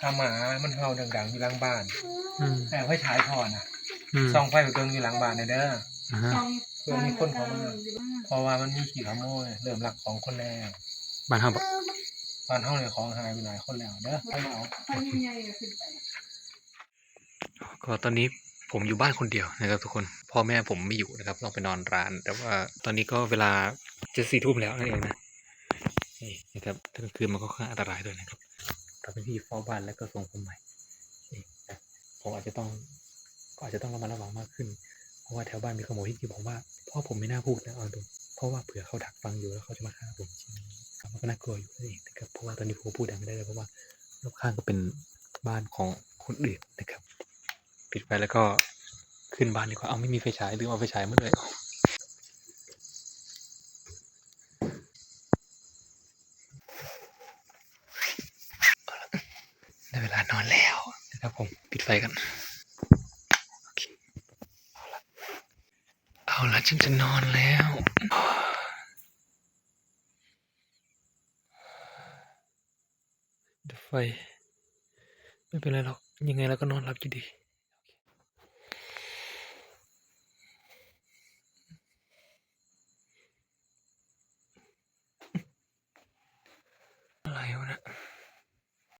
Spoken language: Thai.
ถ้าหมา มันเห่าดังๆอยู่หลังบ้านอืมแต่ไฟฉายพอนะอืมส่องไฟไปเบิ่งอยู่หลังบ้านเนี่ยเด้อ อ่าฮะเพื่อมีคนเข้ามา เพราะว่ามันมีขี่ขโมยเริ่มลักของคนแล้วบ้านเฮาบ่บ้านเฮาเนี่ยของหายไปหลายคนแล้วเด้อไปเอา ก็ตอนนี้ผมอยู่บ้านคนเดียวนะครับทุกคน พ่อแม่ผมไม่อยู่นะครับต้องไปนอนร้าน แต่ว่าตอนนี้ก็เวลาจะสี่ทุ่มแล้วนั่นเองนะนี่นะครับถ้ากลางคืนมันก็ค่อนข้างอันตรายด้วยนะครับ เราเป็นที่เฝ้าบ้านแล้วก็ส่งผมใหม่นี่นะผมอาจจะต้องก็อาจจะต้องระมัดระวังมากขึ้น เพราะว่าแถวบ้านมีขโมยที่จริงผมว่าพ่อผมไม่น่าพูดนะเอาตรงเพราะว่าเผื่อเขาดักฟังอยู่แล้วเขาจะมาฆ่าผมจริงมันก็น่ากลัวอยู่นั่นเองนะครับเพราะว่าตอนนี้ผมพูดดังไม่ได้เลยเพราะว่ารอบข้างก็เป็นบ้านของคนอื่นนะครับ ปิดไฟแล้วก็ขึ้นบ้านดีกว่าเอาไม่มีไฟฉายลืมเอาไฟฉายมาเลย ได้เวลานอนแล้วนะครับผมปิดไฟกันโอเคเอาละเอาละฉันจะนอนแล้วดไฟไม่เป็นไรหรอกยังไงเราก็นอนหลับอยู่ดีอะไรวะเนะ